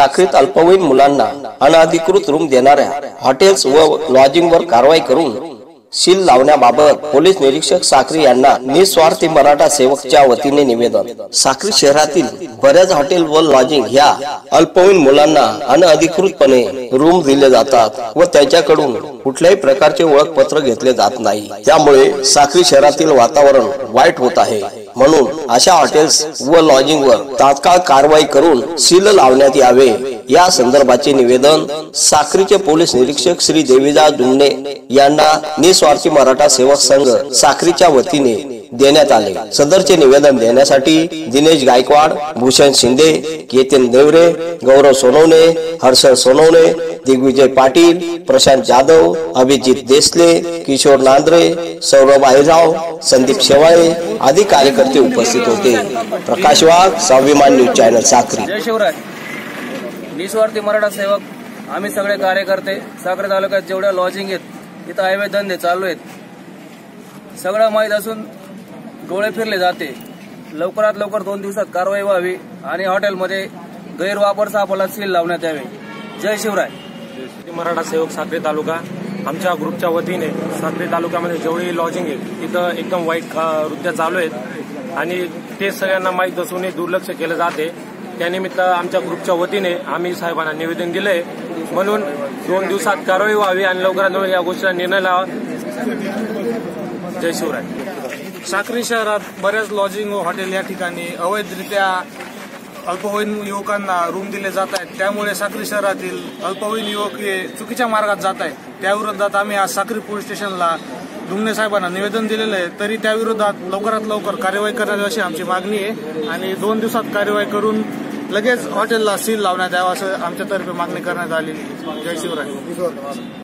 साखरीत अल्पवयीन मुलांना अनधिकृत रूम देणाऱ्या हॉटेल्स व लॉजिंगवर कारवाई करून सील लावण्याबाबत पोलीस निरीक्षक साखरी यांना निस्वार्थी मराठा सेवकच्या वतीने निवेदन. साखरी शहरातील बऱ्याच हॉटेल व लॉजिंग ह्या अल्पवयीन मुलांना अनअधिकृतपणे रूम दिले जातात व त्यांच्याकडून कुठल्याही प्रकारचे ओळखपत्र घेतले जात नाही. त्यामुळे साखरी शहरातील वातावरण वाईट होत आहे. म्हणून अशा हॉटेल्स व लॉजिंग वर तात्काळ कारवाई करून सील लावण्यात यावे. या संदर्भाचे निवेदन साक्रीचे पोलीस निरीक्षक श्री देवीदास दुंडे यांना निस्वार्थी मराठा सेवक संघ साक्रीच्या वतीने देण्यात आले. सदरचे निवेदन देण्यासाठी दिनेश गायकवाड भूषण शिंदे केतन देवरे गौरव सोनवणे हर्षल सोनवणे दिग्विजय पाटील प्रशांत जाधव अभिजित देसले किशोर नांद्रे सौरभ आहिराव संदीप शेवाळे आदी कार्यकर्ते उपस्थित होते. प्रकाश वाघ स्वाभिमान न्यूज चॅनल साखरी जय शिवराय. निस्वार्थी मराठा सेवक. आम्ही सगळे कार्यकर्ते साखरे तालुक्यात जेवढ्या लॉजिंग आहेत तिथं अवैध धंदे चालू आहेत. सगळं माहीत असून डोळे फिरले जाते. लवकरात लवकर दोन दिवसात कारवाई व्हावी आणि हॉटेलमध्ये गैरवापर सापला सील लावण्यात यावे. जय शिवराय. मराठा सेवक साखरे तालुका. आमच्या ग्रुपच्या वतीने साखरे तालुक्यामध्ये जेवढी लॉजिंग आहे तिथं एकदम वाईट वृत्त्या चालू आहेत. आणि ते सगळ्यांना माहीत असूनही दुर्लक्ष केलं जाते. त्यानिमित्त आमच्या ग्रुपच्या वतीने आम्ही साहेबांना निवेदन दिलंय. म्हणून दोन दिवसात कारवाई व्हावी आणि लवकरात लवकर या गोष्टीला निर्णय लावा. जय शिवराय. साक्री शहरात बऱ्याच लॉजिंग व हॉटेल या ठिकाणी अवैधरित्या अल्पवयीन युवकांना रूम दिले जात आहेत. त्यामुळे साक्री शहरातील अल्पवयीन युवक हे चुकीच्या मार्गात जात आहेत. त्याविरोधात आम्ही आज साक्री पोलीस स्टेशनला दुमणे साहेबांना निवेदन दिलेलं आहे. तरी त्याविरोधात लवकरात लवकर कार्यवाही करावी अशी आमची मागणी आहे. आणि दोन दिवसात कार्यवाही करून लगेच हॉटेलला सील लावण्यात यावं असं आमच्यातर्फे मागणी करण्यात आलेली जय शिवराय.